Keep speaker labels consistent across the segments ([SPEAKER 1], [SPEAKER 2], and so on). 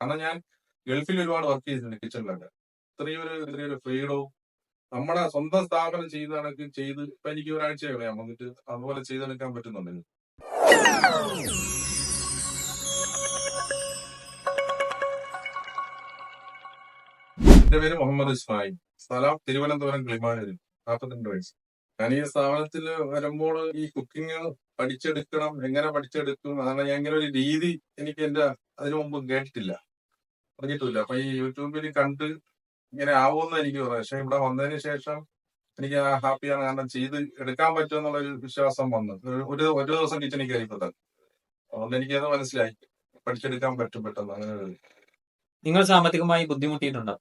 [SPEAKER 1] കാരണം ഞാൻ ഗൾഫിൽ ഒരുപാട് വർക്ക് ചെയ്തിട്ടുണ്ട് കിച്ചണിലൊക്കെ ഒരു ഇത്രയൊരു ഫ്രീഡവും നമ്മുടെ സ്വന്തം സ്ഥാപനം ചെയ്ത കണക്ക് ചെയ്ത് ഇപ്പൊ എനിക്ക് ഒരാഴ്ച കളയാം വന്നിട്ട് അതുപോലെ ചെയ്തെടുക്കാൻ പറ്റുന്നുണ്ടെങ്കിൽ എന്റെ പേര് മുഹമ്മദ് ഇസ്മായിൽ. സ്ഥലം തിരുവനന്തപുരം കിളിമാനൂര് നാൽപ്പത്തിരണ്ട് വയസ്സ്. ഞാൻ ഈ സ്ഥാപനത്തിൽ വരുമ്പോൾ ഈ കുക്കിംഗ് പഠിച്ചെടുക്കണം എങ്ങനെ പഠിച്ചെടുക്കും അതാണ് ഞാൻ ഇങ്ങനെ ഒരു രീതി എനിക്ക് എന്റെ അതിനു മുമ്പ് കേട്ടിട്ടില്ല. പറഞ്ഞിട്ടില്ല അപ്പൊ ഈ യൂട്യൂബിൽ കണ്ട് ഇങ്ങനെ ആവുമെന്ന് എനിക്ക് തോന്നുന്നു പക്ഷെ ഇവിടെ വന്നതിന് ശേഷം എനിക്ക് ഹാപ്പിയാണ് കാരണം ചെയ്ത് എടുക്കാൻ പറ്റുമെന്നുള്ള ഒരു വിശ്വാസം വന്നു. ഒരു ഒരു ദിവസം കിച്ചണിൽ കയറിയപ്പോൾ അതുകൊണ്ട് എനിക്കത് മനസ്സിലായി. പഠിച്ചെടുക്കാൻ പറ്റും പെട്ടെന്ന് അങ്ങനെ
[SPEAKER 2] നിങ്ങൾ സാമ്പത്തികമായി ബുദ്ധിമുട്ടിയിട്ടുണ്ടോ?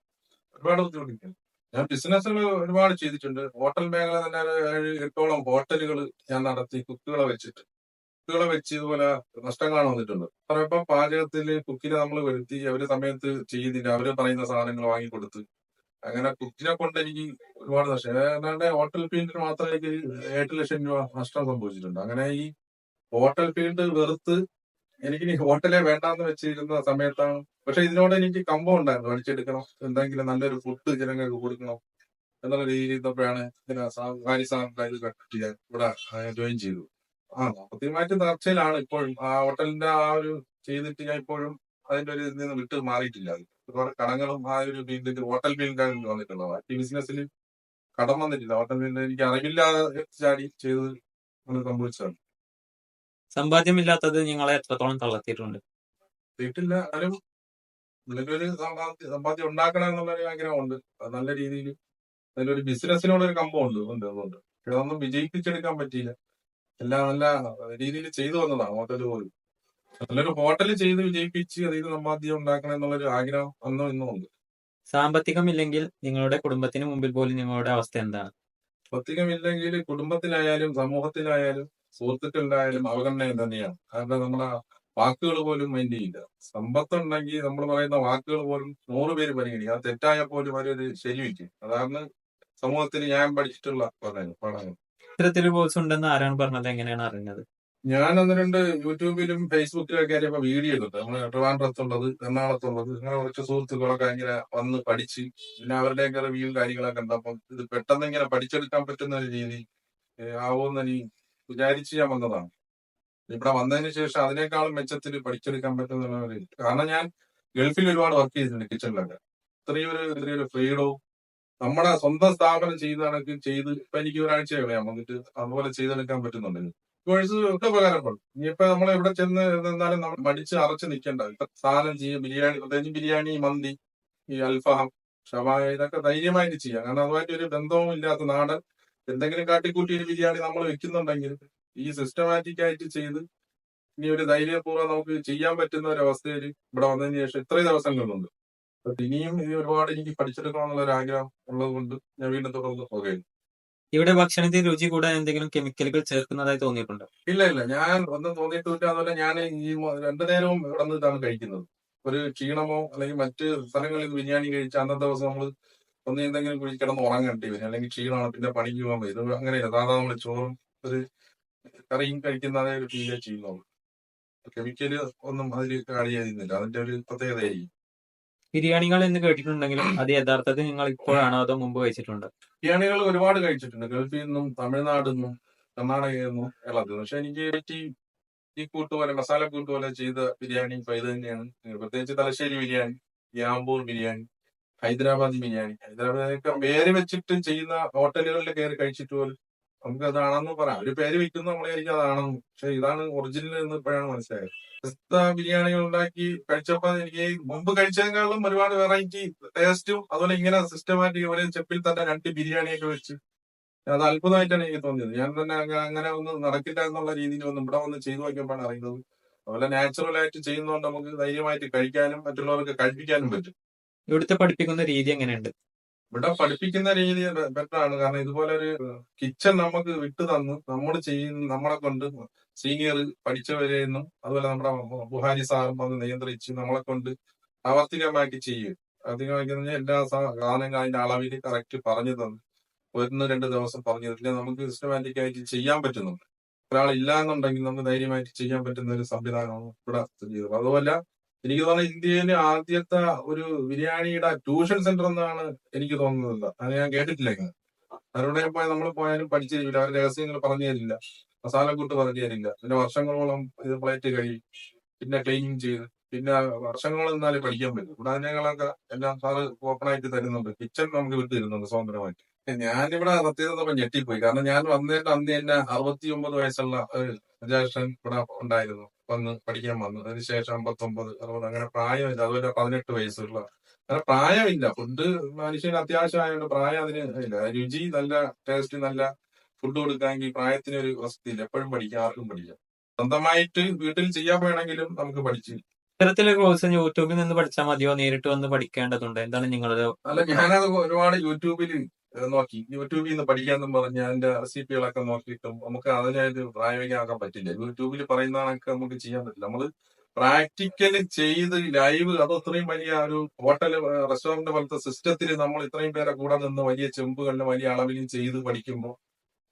[SPEAKER 1] ഒരുപാട് ബുദ്ധിമുട്ടിക്കുന്നു ഞാൻ ബിസിനസ്സുകൾ ഒരുപാട് ചെയ്തിട്ടുണ്ട്. ഹോട്ടൽ മേഖല തന്നെ ഏഴ് എട്ടോളം ഹോട്ടലുകൾ ഞാൻ നടത്തി കുക്കുകളെ വെച്ചിട്ട്. കുക്കുകളെ വെച്ച് ഇതുപോലെ നഷ്ടങ്ങളാണ് വന്നിട്ടുണ്ട്. പറയുമ്പോ പാചകത്തിൽ കുക്കിനെ നമ്മൾ വരുത്തി അവർ സമയത്ത് ചെയ്തില്ല അവർ പറയുന്ന സാധനങ്ങൾ വാങ്ങിക്കൊടുത്ത്. അങ്ങനെ കുക്കിനെ കൊണ്ട് എനിക്ക് ഒരുപാട് നഷ്ടം. ഏതാണ്ട് ഹോട്ടൽ ഫീൽഡിൽ മാത്രം എനിക്ക് എട്ട് ലക്ഷം രൂപ നഷ്ടം സംഭവിച്ചിട്ടുണ്ട്. അങ്ങനെ ഈ ഹോട്ടൽ ഫീൽഡ് വെറുത്ത് എനിക്കിനി ഹോട്ടലേ വേണ്ടാന്ന് വെച്ചിരുന്ന സമയത്താണ്. പക്ഷെ ഇതിനോട് എനിക്ക് കമ്പം ഉണ്ടായിരുന്നു. പഠിച്ചെടുക്കണം എന്തെങ്കിലും നല്ലൊരു ഫുഡ് ജനങ്ങൾക്ക് കൊടുക്കണം എന്നുള്ള രീതിയിൽ തപ്പോഴാണ് ഇങ്ങനെ കട്ടി ഇവിടെ ജോയിൻ ചെയ്തു ആ സാമ്പത്തികമായിട്ട് തകർച്ചയിലാണ് ഇപ്പോഴും ആ ഹോട്ടലിന്റെ ആ ഒരു ചെയ്തിട്ട് ഞാൻ ഇപ്പോഴും അതിന്റെ ഒരു ഇതിൽ നിന്ന് വിട്ട് മാറിയിട്ടില്ല. ഒരുപാട് കടങ്ങളും ആ ഒരു ഫീൽഡിൽ ഹോട്ടൽ ഫീൽഡിലാണ് വന്നിട്ടുള്ളത് മറ്റ് ബിസിനസ്സിൽ കടം വന്നിട്ടില്ല. ഹോട്ടൽ ഫീൽഡിൽ എനിക്ക് അറിവില്ലാതെ ചാടി ചെയ്ത് സംഭവിച്ചതാണ്.
[SPEAKER 2] സമ്പാദ്യമില്ലാത്തത് നിങ്ങളെ എത്രത്തോളം തളർത്തിയിട്ടുണ്ട്?
[SPEAKER 1] വീട്ടില്ല എന്നാലും പുള്ളിക്കൊരു സമ്പാദ്യം സമ്പാദ്യം ഉണ്ടാക്കണം എന്നുള്ളൊരു ആഗ്രഹമുണ്ട്. അത് നല്ല രീതിയിൽ അതിലൊരു ബിസിനസ്സിനോടൊരു കമ്പമുണ്ട്. ഉണ്ട് അതുകൊണ്ട്. പക്ഷെ അതൊന്നും വിജയിപ്പിച്ചെടുക്കാൻ പറ്റിയില്ല. എല്ലാം നല്ല രീതിയിൽ ചെയ്തു വന്നതാണ് ഹോട്ടൽ പോലും. നല്ലൊരു ഹോട്ടൽ ചെയ്ത് വിജയിപ്പിച്ച് അതിൽ സമ്പാദ്യം ഉണ്ടാക്കണം എന്നുള്ളൊരു ആഗ്രഹം അന്നും ഇന്നും ഉണ്ട്.
[SPEAKER 2] സാമ്പത്തികമില്ലെങ്കിൽ നിങ്ങളുടെ കുടുംബത്തിന് മുമ്പിൽ പോലും നിങ്ങളുടെ അവസ്ഥ എന്താണ്?
[SPEAKER 1] പ്രത്യേകമില്ലെങ്കിൽ കുടുംബത്തിലായാലും സമൂഹത്തിലായാലും സുഹൃത്തുക്കളിലായാലും അവഗണന തന്നെയാണ്. കാരണം നമ്മളെ വാക്കുകൾ പോലും മൈൻഡ് ചെയ്യില്ല. സമ്പത്തുണ്ടെങ്കിൽ നമ്മൾ പറയുന്ന വാക്കുകൾ പോലും നൂറ് പേര് പരിഗണിക്കും. അത് തെറ്റായ പോലും അവരത് ശരിവയ്ക്കും അതാണ് സമൂഹത്തിൽ ഞാൻ പഠിച്ചിട്ടുള്ള പഠനം പഠനം.
[SPEAKER 2] ഇത്തരത്തിൽ ബോസ് ഉണ്ടെന്ന് ആരാണ് പറഞ്ഞത്? എങ്ങനെയാണ് അറിഞ്ഞത്?
[SPEAKER 1] ഞാൻ ഒന്ന് രണ്ട് യൂട്യൂബിലും ഫേസ്ബുക്കിലും ഒക്കെ ആയപ്പോ വീഡിയോ ഉണ്ട് നമ്മൾ ട്രിവാൻഡ്രത്തുള്ളത് എറണാകുളത്തുള്ളത് ഇങ്ങനെ കുറച്ച് സുഹൃത്തുക്കളൊക്കെ ഇങ്ങനെ വന്ന് പഠിച്ച് പിന്നെ അവരുടെയൊക്കെ റിവ്യൂ കാര്യങ്ങളൊക്കെ കണ്ടപ്പം ഇത് പെട്ടെന്ന് ഇങ്ങനെ പഠിച്ചെടുക്കാൻ പറ്റുന്ന ഒരു രീതി ആവുമെന്ന് ഇനി വിചാരിച്ച് ഞാൻ വന്നതാണ്. ഇവിടെ വന്നതിന് ശേഷം അതിനേക്കാളും മെച്ചത്തിൽ പഠിച്ചെടുക്കാൻ പറ്റുന്ന കാരണം ഞാൻ ഗൾഫിൽ ഒരുപാട് വർക്ക് ചെയ്തിട്ടുണ്ട് കിച്ചണിലൊക്കെ ഇത്രയും ഒരു ഒരു ഫ്രീഡവും നമ്മുടെ സ്വന്തം സ്ഥാപനം ചെയ്ത കണക്ക് ചെയ്ത് ഇപ്പൊ എനിക്ക് ഒരാഴ്ച കളയാം വന്നിട്ട് അതുപോലെ ചെയ്തെടുക്കാൻ പറ്റുന്നുണ്ടെങ്കിൽ കോഴ്സ് ഒക്കെ ഉപകാരപ്പെടും. ഇനിയിപ്പോ നമ്മൾ എവിടെ ചെന്ന് നിന്നാലും നമ്മൾ മടിച്ച് അറച്ച് നിൽക്കേണ്ട ഇപ്പൊ സാധനം ചെയ്യും ബിരിയാണി പ്രത്യേകിച്ച് ബിരിയാണി മന്തി ഈ അൽഫാം ഷവായ ഇതൊക്കെ ധൈര്യമായിട്ട് ചെയ്യാം. കാരണം അതുമായിട്ട് ഒരു ബന്ധവും ഇല്ലാത്ത നാട് എന്തെങ്കിലും കാട്ടിക്കൂട്ടി ഒരു ബിരിയാണി നമ്മൾ വെക്കുന്നുണ്ടെങ്കിൽ ഈ സിസ്റ്റമാറ്റിക് ആയിട്ട് ചെയ്ത് ഇനി ഒരു ധൈര്യപൂർവം നമുക്ക് ചെയ്യാൻ പറ്റുന്ന ഒരു അവസ്ഥയിൽ ഇവിടെ വന്നതിന് ശേഷം ഇത്രയും ദിവസങ്ങളുണ്ട്. അപ്പൊ ഇനിയും ഇത് ഒരുപാട് എനിക്ക് പഠിച്ചെടുക്കണമെന്നുള്ള ഒരു ആഗ്രഹം ഉള്ളത് കൊണ്ട് ഞാൻ വീണ്ടും തുടർന്ന് പോകുന്നു
[SPEAKER 2] ഇവിടെ ഭക്ഷണത്തിൽ രുചി കൂടാൻ എന്തെങ്കിലും കെമിക്കലുകൾ ചേർക്കുന്നതായി തോന്നിയിട്ടുണ്ടോ?
[SPEAKER 1] ഇല്ല ഇല്ല. ഞാൻ ഒന്നും തോന്നിയിട്ടില്ല. അതുപോലെ ഞാൻ ഈ രണ്ടു നേരവും ഇവിടെ നിന്ന് ഇതാണ് കഴിക്കുന്നത്. ഒരു ക്ഷീണമോ അല്ലെങ്കിൽ മറ്റ് സ്ഥലങ്ങളിൽ ബിരിയാണി കഴിച്ച അന്നത്തെ ദിവസം നമ്മൾ ഒന്ന് എന്തെങ്കിലും കുഴി കിടന്ന് ഉറങ്ങേണ്ടി വരും. അല്ലെങ്കിൽ ക്ഷീണമാണ്. പിന്നെ പണിക്ക് പോകാൻ പറ്റും അങ്ങനെ അങ്ങനെയല്ല സാധാരണ നമ്മൾ ചോറും ഒരു കറിയും കഴിക്കുന്നതേ ഒരു ഫീലേ ചെയ്യുന്നുള്ളൂ കെമിക്കൽ ഒന്നും അതിൽ ആഡ് ചെയ്യുന്നില്ല അതിന്റെ ഒരു പ്രത്യേകതയായിരിക്കും.
[SPEAKER 2] ബിരിയാണികൾ എന്ന് കേട്ടിട്ടുണ്ടെങ്കിലും അത് യഥാർത്ഥത്തിൽ നിങ്ങൾ ഇപ്പോഴാണോ അതോ മുമ്പ് കഴിച്ചിട്ടുണ്ട്?
[SPEAKER 1] ബിരിയാണികൾ ഒരുപാട് കഴിച്ചിട്ടുണ്ട്. ഗൾഫിൽ നിന്നും തമിഴ്നാട് നിന്നും കർണാടകയിൽ കേരളത്തിൽ പക്ഷെ എനിക്ക് ഈ കൂട്ട് പോലെ മസാല കൂട്ട് പോലെ ചെയ്ത ബിരിയാണി ഇത് തന്നെയാണ്. പ്രത്യേകിച്ച് തലശ്ശേരി ബിരിയാണി യാമ്പൂർ ബിരിയാണി ഹൈദരാബാദി ബിരിയാണി. ഹൈദരാബാദൊക്കെ പേര് വെച്ചിട്ട് ചെയ്യുന്ന ഹോട്ടലുകളിൽ കയറി കഴിച്ചിട്ട് പോലും നമുക്ക് അതാണെന്ന് പറയാം. ഒരു പേര് വിൽക്കുന്നു നമ്മളെ ആയിരിക്കും അതാണെന്ന്. പക്ഷെ ഇതാണ് ഒറിജിനൽ എന്ന് ഇപ്പോഴാണ് മനസ്സിലായത്. വ്യത്യസ്ത ബിരിയാണികൾ ഉണ്ടാക്കി കഴിച്ചപ്പോൾ എനിക്ക് മുമ്പ് കഴിച്ചതിനേക്കാളും ഒരുപാട് വെറൈറ്റി ടേസ്റ്റും അതുപോലെ ഇങ്ങനെ സിസ്റ്റമാറ്റിക് ഒരു ചെപ്പിൽ തന്നെ രണ്ട് ബിരിയാണിയൊക്കെ വെച്ച് അത് അത്ഭുതമായിട്ടാണ് എനിക്ക് തോന്നിയത്. ഞാൻ തന്നെ അങ്ങനെ ഒന്നും നടക്കില്ല എന്നുള്ള രീതിയിൽ ഒന്നും ഇവിടെ വന്ന് ചെയ്തു നോക്കിയപ്പോഴാണ് അറിയുന്നത്. അതുപോലെ നാച്ചുറൽ ആയിട്ട് ചെയ്യുന്നതുകൊണ്ട് നമുക്ക് ധൈര്യമായിട്ട് കഴിക്കാനും മറ്റുള്ളവർക്ക് കഴിപ്പിക്കാനും പറ്റും.
[SPEAKER 2] ഇവിടുത്തെ പഠിപ്പിക്കുന്ന രീതി എങ്ങനെയുണ്ട്?
[SPEAKER 1] ഇവിടെ പഠിപ്പിക്കുന്ന രീതി ബെറ്റർ ആണ്. കാരണം ഇതുപോലെ ഒരു കിച്ചൺ നമുക്ക് വിട്ടു തന്ന് നമ്മൾ ചെയ്യുന്ന നമ്മളെ കൊണ്ട് സീനിയർ പഠിച്ചവരെ നിന്നും അതുപോലെ നമ്മുടെ ബുഹാരി സാറും വന്ന് നിയന്ത്രിച്ച് നമ്മളെ കൊണ്ട് ആവർത്തികമാക്കി ചെയ്യും. അധികമാക്കി എല്ലാ സാധനങ്ങളും അതിന്റെ അളവിൽ കറക്റ്റ് പറഞ്ഞു തന്നു. ഒന്ന് രണ്ട് ദിവസം പറഞ്ഞു തരില്ല നമുക്ക് സിസ്റ്റമാറ്റിക് ആയിട്ട് ചെയ്യാൻ പറ്റുന്നുണ്ട്. ഒരാളില്ല എന്നുണ്ടെങ്കിൽ നമുക്ക് ധൈര്യമായിട്ട് ചെയ്യാൻ പറ്റുന്ന ഒരു സംവിധാനമാണ് ഇവിടെ ചെയ്തത് അതുപോലെ എനിക്ക് തോന്നുന്നത് ഇന്ത്യയിലെ ആദ്യത്തെ ഒരു ബിരിയാണിയുടെ ട്യൂഷൻ സെന്റർ എന്നാണ് എനിക്ക് തോന്നുന്നത്. അത് ഞാൻ കേട്ടിട്ടില്ല ഇങ്ങനെ. അവരുടെ പോയാൽ നമ്മൾ പോയാലും പഠിച്ചു തരില്ല അവരുടെ രഹസ്യങ്ങൾ പറഞ്ഞു തരില്ല. മസാലക്കൂട്ട് പറഞ്ഞു തരില്ല. പിന്നെ വർഷങ്ങളോളം ഇത് പ്ലേറ്റ് കഴിയും പിന്നെ ക്ലീനിങ് ചെയ്ത് പിന്നെ വർഷങ്ങൾ എന്നാലേ പഠിക്കാൻ പറ്റും. ഇവിടെ എല്ലാം സാറ് ഓപ്പൺ ആയിട്ട് തരുന്നുണ്ട്. കിച്ചൺ നമുക്ക് വിട്ടു തരുന്നുണ്ട് സ്വതന്ത്രമായിട്ട്. ഞാനിവിടെ സത്യത ഞെട്ടിപ്പോയി. കാരണം ഞാൻ വന്നതിന്റെ അന്ന് തന്നെ അറുപത്തി ഒമ്പത് വയസ്സുള്ള ഒരു ജ്യേഷ്ഠൻ ഇവിടെ ഉണ്ടായിരുന്നു. വന്ന് പഠിക്കാൻ വന്നു അതിനുശേഷം അമ്പത്തൊമ്പത് അറുപത് അങ്ങനെ പ്രായമില്ല അതുപോലെ പതിനെട്ട് വയസ്സുള്ള. അങ്ങനെ പ്രായമില്ല ഫുഡ് മനുഷ്യന് അത്യാവശ്യമായതുകൊണ്ട് പ്രായം അതിന് ഇല്ല. രുചി നല്ല ടേസ്റ്റ് നല്ല ഫുഡ് കൊടുക്കാമെങ്കിൽ പ്രായത്തിന് ഒരു ഇല്ല എപ്പോഴും പഠിക്കാം ആർക്കും പഠിക്കാം. സ്വന്തമായിട്ട് വീട്ടിൽ ചെയ്യാൻ വേണമെങ്കിലും നമുക്ക് പഠിച്ചു.
[SPEAKER 2] ഇത്തരത്തിലെ കോഴ്സ് യൂട്യൂബിൽ നിന്ന് പഠിച്ചാൽ മതിയോ? നേരിട്ട് വന്ന് പഠിക്കേണ്ടതുണ്ട്. എന്താണ് നിങ്ങളുടെ
[SPEAKER 1] അല്ല ഞാനത് ഒരുപാട് യൂട്യൂബിൽ നോക്കി. യൂട്യൂബിൽ നിന്ന് പഠിക്കാന്നും പറഞ്ഞ അതിന്റെ റെസിപ്പികളൊക്കെ നോക്കിയിട്ടും നമുക്ക് അതിനായിട്ട് പ്രായോഗികമാക്കാൻ പറ്റില്ല. യൂട്യൂബിൽ പറയുന്നതൊക്കെ നമുക്ക് ചെയ്യാൻ പറ്റില്ല. നമ്മൾ പ്രാക്ടിക്കലി ചെയ്ത് ലൈവ് അത് അത്രയും വലിയ ഒരു ഹോട്ടൽ റെസ്റ്റോറന്റ് പോലത്തെ സിസ്റ്റത്തിൽ നമ്മൾ ഇത്രയും പേരെ കൂടെ നിന്ന് വലിയ ചെമ്പുകളിലും വലിയ അളവിലും ചെയ്ത് പഠിക്കുമ്പോൾ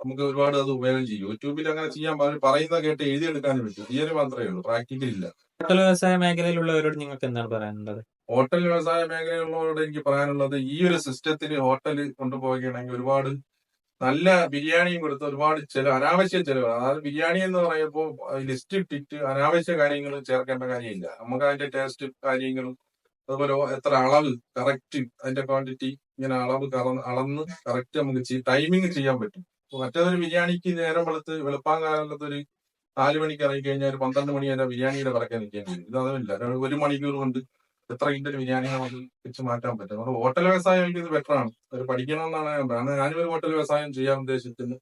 [SPEAKER 1] നമുക്ക് ഒരുപാട് അത് ഉപയോഗം ചെയ്യും. യൂട്യൂബിൽ അങ്ങനെ ചെയ്യാൻ പറയുന്ന പറയുന്നത് കേട്ട് എഴുതിയെടുക്കാനും പറ്റും. തിയറി മാത്രമേ ഉള്ളൂ. പ്രാക്ടിക്കൽ ഇല്ല.
[SPEAKER 2] ഹോട്ടൽ വ്യവസായ മേഖലയിലുള്ളവരോട് നിങ്ങൾക്ക് എന്താണ് പറയാനുള്ളത്?
[SPEAKER 1] ഹോട്ടൽ വ്യവസായ മേഖലയിലുള്ളവരോട് എനിക്ക് പറയാനുള്ളത് ഈ ഒരു സിസ്റ്റത്തിൽ ഹോട്ടൽ കൊണ്ടുപോവുകയാണെങ്കിൽ ഒരുപാട് നല്ല ബിരിയാണിയും കൊടുത്ത് ഒരുപാട് ചില അനാവശ്യ ചെലവ്. അതായത് ബിരിയാണി എന്ന് പറയുമ്പോൾ ലിസ്റ്റ് ഇട്ടിട്ട് അനാവശ്യ കാര്യങ്ങൾ ചേർക്കേണ്ട കാര്യമില്ല. നമുക്ക് അതിന്റെ ടേസ്റ്റ് കാര്യങ്ങളും അതുപോലെ എത്ര അളവ് കറക്റ്റ് അതിന്റെ ക്വാണ്ടിറ്റി ഇങ്ങനെ അളവ് അളന്ന് കറക്റ്റ് നമുക്ക് ടൈമിങ് ചെയ്യാൻ പറ്റും. മറ്റേതൊരു ബിരിയാണിക്ക് നേരം വെളുത്ത് വെളുപ്പാങ്കാലത്ത് ഒരു നാല് മണിക്ക് ഇറങ്ങി കഴിഞ്ഞാൽ ഒരു പന്ത്രണ്ട് മണി വരെ ബിരിയാണിയുടെ പിറക്കെ നിൽക്കേണ്ടി വരും. ഇത് അതുമില്ല. ഒരു മണിക്കൂർ കൊണ്ട് എത്ര കിൻഡൽ ബിരിയാണി നമുക്ക് വെച്ച് മാറ്റാൻ പറ്റും. നമ്മൾ ഹോട്ടൽ വ്യവസായം ഇത് ബെറ്റർ ആണ്. അവർ പഠിക്കണമെന്നാണ് ഞാൻ പറയുന്നത്. ഞാനും ഒരു ഹോട്ടൽ വ്യവസായം ചെയ്യാൻ ഉദ്ദേശിക്കുന്നത്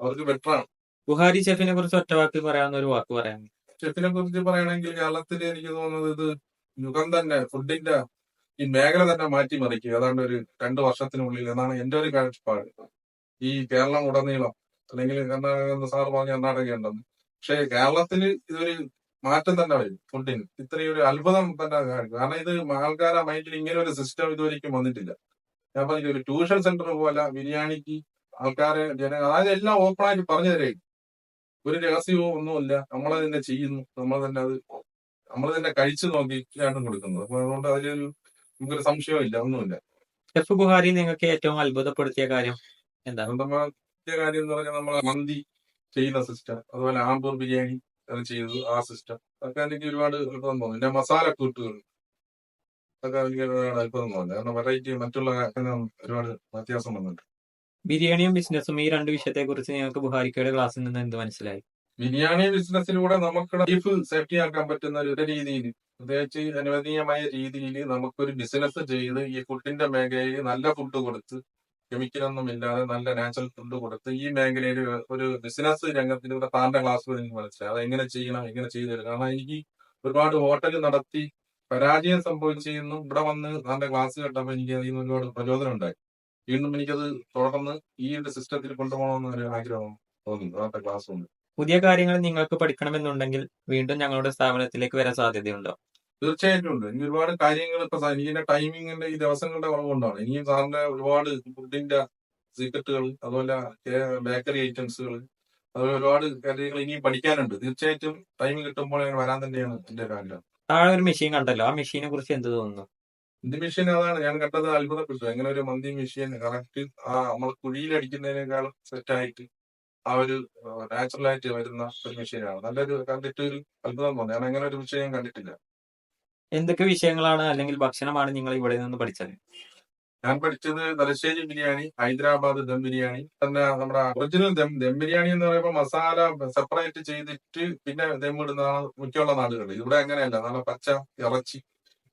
[SPEAKER 1] അവർക്ക് ബെറ്റർ ആണ്.
[SPEAKER 2] ബുഹാരി ഷെഫിനെ കുറിച്ച് ഒറ്റ വാക്ക് പറയാവുന്ന ഒരു വാക്ക് പറയാം
[SPEAKER 1] ഷെഫിനെ കുറിച്ച് പറയുകയാണെങ്കിൽ കേരളത്തിൽ എനിക്ക് തോന്നുന്നത് ഇത് യുഗം തന്നെ ഫുഡിന്റെ ഈ മേഖല തന്നെ മാറ്റിമറിക്കുക. ഏതാണ്ട് ഒരു രണ്ട് വർഷത്തിനുള്ളിൽ എന്നാണ് എന്റെ ഒരു കാഴ്ചപ്പാട്. ഈ കേരളം ഉടനീളം അല്ലെങ്കിൽ കർണാടക സാർ പറഞ്ഞ കർണാടക ഉണ്ടെന്ന് പക്ഷെ കേരളത്തിൽ ഇതൊരു മാറ്റം തന്നെ വരും ഫുഡിന്. ഇത്രയും അത്ഭുതം തന്നെ കാരണം ഇത് ആൾക്കാരെ മൈൻഡിൽ ഇങ്ങനെ ഒരു സിസ്റ്റം ഇതുവരേക്കും വന്നിട്ടില്ല. ഞാൻ പറഞ്ഞ ഒരു ട്യൂഷൻ സെന്റർ പോലെ ബിരിയാണിക്ക് ആൾക്കാരെ ജന അതായത് എല്ലാം ഓപ്പൺ ആയിട്ട് പറഞ്ഞു തരേ. ഒരു രഹസ്യവും ഒന്നുമില്ല നമ്മൾ തന്നെ ചെയ്യുന്നു. നമ്മൾ തന്നെ അത് നമ്മൾ തന്നെ കഴിച്ചു നോക്കി ആണ് കൊടുക്കുന്നത്. അപ്പൊ അതുകൊണ്ട് അതിലൊരു നമുക്കൊരു സംശയമില്ല ഒന്നുമില്ല.
[SPEAKER 2] ഷെഫ് ബുഹാരി നിങ്ങൾക്ക് ഏറ്റവും അത്ഭുതപ്പെടുത്തിയ കാര്യം?
[SPEAKER 1] രണ്ടാമത്തെ കാര്യം എന്ന് പറഞ്ഞാൽ നമ്മളെ മന്തി ചെയ്യുന്ന സിസ്റ്റം അതുപോലെ ആമ്പൂർ ബിരിയാണി അത് ചെയ്തത് ആ സിസ്റ്റം അതൊക്കെ എനിക്ക് ഒരുപാട് അത്ഭുതം തോന്നുന്നു. പിന്നെ മസാല കൂട്ടുകൾ. അതൊക്കെ എനിക്ക് ഒരുപാട് അത്ഭുതം തോന്നുന്നു. കാരണം വെറൈറ്റി മറ്റുള്ള ഒരുപാട് വ്യത്യാസം വന്നിട്ടുണ്ട്.
[SPEAKER 2] ബിരിയാണിയും ബിസിനസ്സും ഈ രണ്ട് വിഷയത്തെ കുറിച്ച് ഞങ്ങൾക്ക് ബുഹാരിക്കയുടെ ക്ലാസ്സിൽ നിന്ന് എന്ത് മനസ്സിലായി?
[SPEAKER 1] ബിരിയാണി ബിസിനസ്സിലൂടെ നമുക്ക് ലൈഫ് സേഫ്റ്റി ആക്കാൻ പറ്റുന്ന ഒരു രീതിയിൽ പ്രത്യേകിച്ച് അനുവദനീയമായ രീതിയിൽ നമുക്കൊരു ബിസിനസ് ചെയ്ത് ഈ ഫുഡിന്റെ മേഖലയിൽ നല്ല ഫുഡ് കൊടുത്ത് കെമിക്കലൊന്നും ഇല്ലാതെ നല്ല നാച്ചുറൽ ഫുഡ് കൊടുത്ത് ഈ മേഖലയിൽ ഒരു ബിസിനസ് രംഗത്തിലൂടെ താന്റെ ക്ലാസ് എനിക്ക് മനസ്സിലായി. അത് എങ്ങനെ ചെയ്യണം എങ്ങനെ ചെയ്തു കാരണം എനിക്ക് ഒരുപാട് ഹോട്ടൽ നടത്തി പരാജയം സംഭവിച്ചിരുന്നു. ഇവിടെ വന്ന് താന്റെ ക്ലാസ് കേട്ടപ്പോൾ എനിക്ക് അതിൽ നിന്ന് ഒരുപാട് പ്രചോദനം ഉണ്ടായി. വീണ്ടും എനിക്കത് തുടർന്ന് ഈ ഒരു സിസ്റ്റത്തിൽ കൊണ്ടുപോകണമെന്ന് ഒരു ആഗ്രഹം തോന്നി താന്റെ ക്ലാസ് കൊണ്ട്.
[SPEAKER 2] പുതിയ കാര്യങ്ങൾ നിങ്ങൾക്ക് പഠിക്കണമെന്നുണ്ടെങ്കിൽ വീണ്ടും ഞങ്ങളുടെ സ്ഥാപനത്തിലേക്ക് വരാൻ സാധ്യതയുണ്ടോ?
[SPEAKER 1] തീർച്ചയായിട്ടും ഉണ്ട്. എനിക്ക് ഒരുപാട് കാര്യങ്ങൾ ഇപ്പൊ എനിക്കിന്റെ ടൈമിങ്ങിന്റെ ഈ ദിവസങ്ങളുടെ കുറവുകൊണ്ടാണ്. ഇനിയും സാറിന്റെ ഒരുപാട് ഫുഡിന്റെ സീക്രട്ടുകൾ അതുപോലെ ബേക്കറി ഐറ്റംസുകൾ അതുപോലെ ഒരുപാട് കാര്യങ്ങൾ ഇനിയും പഠിക്കാനുണ്ട്. തീർച്ചയായിട്ടും ടൈം കിട്ടുമ്പോൾ ഞാൻ വരാൻ തന്നെയാണ് എന്റെ ഒരു ആഗ്രഹം.
[SPEAKER 2] താഴെ ഒരു മെഷീൻ കണ്ടല്ലോ. ആ മെഷീനെ കുറിച്ച് എന്ത് തോന്നുന്നു?
[SPEAKER 1] മന്തി മെഷീൻ അതാണ്? ഞാൻ കണ്ടത് അത്ഭുതപ്പെട്ടു. എങ്ങനെ ഒരു മന്തി മെഷീൻ കറക്റ്റ് ആ നമ്മൾ കുഴിയിലടിക്കുന്നതിനേക്കാളും സെറ്റ് ആയിട്ട് ആ ഒരു നാച്ചുറൽ ആയിട്ട് വരുന്ന ഒരു മെഷീനാണ് നല്ലൊരു കണ്ടിട്ട് ഒരു അത്ഭുതം തോന്നി. ഞാൻ അങ്ങനെ ഒരു മെഷീൻ ഞാൻ കണ്ടിട്ടില്ല.
[SPEAKER 2] എന്തൊക്കെ വിഷയങ്ങളാണ് അല്ലെങ്കിൽ ഭക്ഷണമാണ് നിങ്ങൾ ഇവിടെ നിന്ന് പഠിച്ചത്?
[SPEAKER 1] ഞാൻ പഠിച്ചത് തലശ്ശേരി ബിരിയാണി ഹൈദരാബാദ് ദം ബിരിയാണി പിന്നെ നമ്മുടെ ഒറിജിനൽ ദം ദം ബിരിയാണി എന്ന് പറയുമ്പോൾ മസാല സെപ്പറേറ്റ് ചെയ്തിട്ട് പിന്നെ ദം ഇടുന്നതാണ് മിക്കുള്ള നാടുകളിൽ ഇവിടെ അങ്ങനെയല്ല. നല്ല പച്ച ഇറച്ചി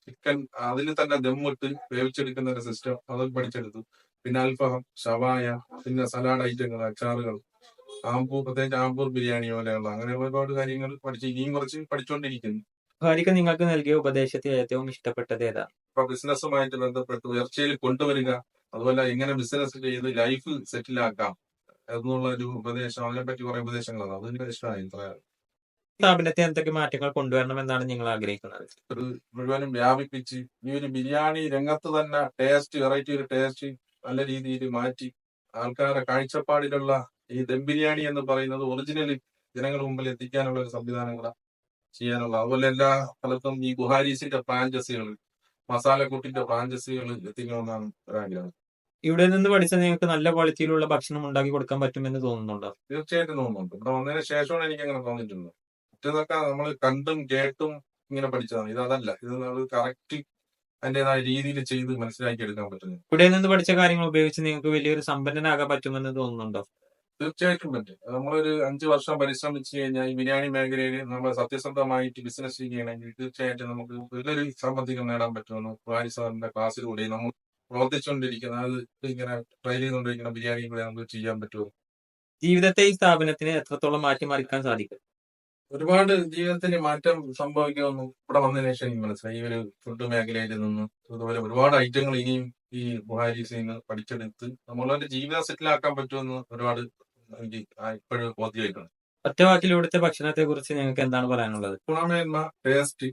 [SPEAKER 1] ചിക്കൻ അതിൽ തന്നെ ദം ഇട്ട് വേവിച്ചെടുക്കുന്ന ഒരു സിസ്റ്റം അതൊക്കെ പഠിച്ചെടുത്തു. പിന്നെ അൽഫഹം ഷവായ പിന്നെ സലാഡ് ഐറ്റങ്ങൾ അച്ചാറുകൾ ആമ്പൂർ പ്രത്യേകിച്ച് ആമ്പൂർ ബിരിയാണി പോലെയുള്ള അങ്ങനെയുള്ള ഒരുപാട് കാര്യങ്ങൾ പഠിച്ച് ഇനിയും കുറച്ച് പഠിച്ചുകൊണ്ടിരിക്കുന്നു.
[SPEAKER 2] ബുഹാരിക്ക് നിങ്ങൾക്ക് നൽകിയ ഉപദേശത്തിൽ ഏറ്റവും ഇഷ്ടപ്പെട്ടത് ഏതാ?
[SPEAKER 1] ഇപ്പൊ ബിസിനസ്സുമായിട്ട് ബന്ധപ്പെട്ട് ഉയർച്ചയിൽ കൊണ്ടുവരിക അതുപോലെ എങ്ങനെ ബിസിനസ് ചെയ്ത് ലൈഫ് സെറ്റിൽ ആക്കാം എന്നുള്ള ഒരു ഉപദേശം അതിനെപ്പറ്റി കുറെ ഉപദേശങ്ങളാണ് അത് എനിക്ക് ഇഷ്ടമായി ഇത്ര
[SPEAKER 2] സ്ഥാപനത്തെ എന്തൊക്കെ മാറ്റങ്ങൾ കൊണ്ടുവരണം എന്നാണ് നിങ്ങൾ ആഗ്രഹിക്കുന്നത്?
[SPEAKER 1] ഒരു മുഴുവനും വ്യാപിപ്പിച്ച് ഈ ഒരു ബിരിയാണി രംഗത്ത് തന്നെ ടേസ്റ്റ് വെറൈറ്റി ഒരു ടേസ്റ്റ് നല്ല രീതിയിൽ മാറ്റി ആൾക്കാരുടെ കാഴ്ചപ്പാടിലുള്ള ഈ ദം ബിരിയാണി എന്ന് പറയുന്നത് ഒറിജിനൽ ജനങ്ങളുടെ മുമ്പിൽ എത്തിക്കാനുള്ള ഒരു സംവിധാനങ്ങളാണ് കൂടെ ചെയ്യാനുള്ള. അതുപോലെ എല്ലാ സ്ഥലത്തും ഈ ഗുഹാരീസിന്റെ ഫ്രാഞ്ചൈസികൾ മസാലക്കൂട്ടിന്റെ ഫ്രാഞ്ചൈസികൾ എത്തിക്കണമെന്നാണ് ഒരാഗ്രഹം
[SPEAKER 2] ഇവിടെ നിന്ന് പഠിച്ച നിങ്ങൾക്ക് നല്ല ക്വാളിറ്റിയിലുള്ള ഭക്ഷണം ഉണ്ടാക്കി കൊടുക്കാൻ പറ്റുമെന്ന് തോന്നുന്നുണ്ടോ?
[SPEAKER 1] തീർച്ചയായിട്ടും തോന്നുന്നുണ്ട്. ഇവിടെ വന്നതിന് ശേഷമാണ് എനിക്ക് അങ്ങനെ തോന്നിയിട്ടുണ്ട് മറ്റേതൊക്കെ നമ്മൾ കണ്ടും കേട്ടും ഇങ്ങനെ പഠിച്ചതാണ്. ഇത് അതല്ല. ഇത് നമ്മൾ കറക്റ്റ് അതിന്റേതായ രീതിയിൽ ചെയ്ത് മനസ്സിലാക്കി എടുക്കാൻ പറ്റുന്നു
[SPEAKER 2] ഇവിടെ നിന്ന് പഠിച്ച കാര്യങ്ങൾ ഉപയോഗിച്ച് നിങ്ങൾക്ക് വലിയൊരു സമ്പന്നനാകാൻ പറ്റുമെന്ന് തോന്നുന്നുണ്ടോ?
[SPEAKER 1] തീർച്ചയായിട്ടും പറ്റും. നമ്മളൊരു അഞ്ചു വർഷം പരിശ്രമിച്ചു കഴിഞ്ഞാൽ ഈ ബിരിയാണി മേഖലയിൽ നമ്മൾ സത്യസന്ധമായിട്ട് ബിസിനസ് ചെയ്യുകയാണെങ്കിൽ തീർച്ചയായിട്ടും നമുക്ക് വലിയൊരു സാമ്പത്തികം നേടാൻ പറ്റുമെന്ന് കുമാരി സാറിന്റെ ക്ലാസ്സിലൂടെ നമ്മൾ പ്രവർത്തിച്ചുകൊണ്ടിരിക്കുന്ന അത് ഇങ്ങനെ ട്രൈ ചെയ്തുകൊണ്ടിരിക്കുന്ന ബിരിയാണി കൂടെ നമുക്ക് ചെയ്യാൻ പറ്റുമോ?
[SPEAKER 2] ജീവിതത്തെ ഈ സ്ഥാപനത്തിന് എത്രത്തോളം മാറ്റിമറിക്കാൻ സാധിക്കും?
[SPEAKER 1] ഒരുപാട് ജീവിതത്തിന് മാറ്റം സംഭവിക്കുമെന്ന് ഇവിടെ വന്നതിന് ശേഷം എനിക്ക് മനസ്സിലായി. ഈ ഒരു ഫുഡ് മേഖലയിൽ നിന്ന് അതുപോലെ ഒരുപാട് ഐറ്റങ്ങൾ ഇനിയും ഈ ബുഹാരീസിൽ നിന്ന് പഠിച്ചെടുത്ത് നമ്മളെ ജീവിതം സെറ്റിലാക്കാൻ പറ്റുമെന്ന് ഒരുപാട് എനിക്ക് ഇപ്പോഴും ബോധ്യമായിട്ടുണ്ട്.
[SPEAKER 2] ഒറ്റ വാക്കിൽ ഇവിടുത്തെ ഭക്ഷണത്തെ കുറിച്ച് നിങ്ങൾക്ക് എന്താണ് പറയാനുള്ളത്?
[SPEAKER 1] ഗുണമേന്മ ടേസ്റ്റ്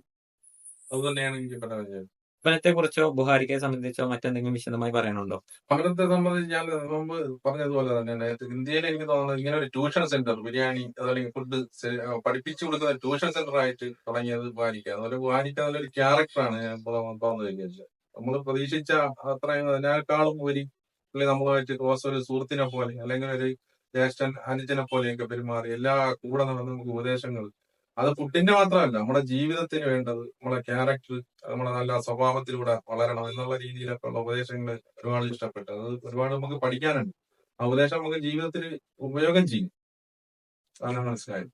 [SPEAKER 1] അത് തന്നെയാണ് എനിക്ക് പറയാനുള്ളത്
[SPEAKER 2] സ്ഥാപനത്തെ കുറിച്ചോ ബുഹാരിക്കയെ സംബന്ധിച്ചോ മറ്റെന്തെങ്കിലും വിശദമായി പറയാനുണ്ടോ?
[SPEAKER 1] ഭക്ഷണത്തെ സംബന്ധിച്ച് ഞാൻ മുമ്പ് പറഞ്ഞതുപോലെ തന്നെ ഇന്ത്യയിൽ എനിക്ക് തോന്നുന്നത് ഇങ്ങനെ ഒരു ട്യൂഷൻ സെന്റർ ബിരിയാണി അതല്ലെങ്കിൽ ഫുഡ് പഠിപ്പിച്ചു കൊടുക്കുന്ന ട്യൂഷൻ സെന്റർ ആയിട്ട് തുടങ്ങിയത് ബുഹാരിക്ക. അതുപോലെ ബുഹാരിക്ക നല്ലൊരു ക്യാരക്ടറാണ് ഞാൻ തോന്നുന്നത് വിചാരിച്ചത് നമ്മൾ പ്രതീക്ഷിച്ച അത്രയും അതിനേക്കാളും ഒരു പുള്ളി നമ്മളുമായിട്ട് ക്ലോസ് ഒരു സുഹൃത്തിനെ പോലെ അല്ലെങ്കിൽ ഒരു ജ്യേഷ്ഠൻ അനുജനെ പോലെയൊക്കെ പെരുമാറി എല്ലാ കൂടെ നടന്ന് നമുക്ക് ഉപദേശങ്ങൾ. അത് ഫുഡിന്റെ മാത്രമല്ല നമ്മുടെ ജീവിതത്തിന് വേണ്ടത് നമ്മുടെ ക്യാരക്ടർ നമ്മുടെ നല്ല സ്വഭാവത്തിലൂടെ വളരണം എന്നുള്ള രീതിയിലൊക്കെ ഉള്ള ഉപദേശങ്ങൾ ഒരുപാട് ഇഷ്ടപ്പെട്ടു. അത് ഒരുപാട് നമുക്ക് പഠിക്കാനുണ്ട്. ആ ഉപദേശം നമുക്ക് ജീവിതത്തിൽ ഉപയോഗം ചെയ്യും. അതാണ് മനസ്സിലായത്.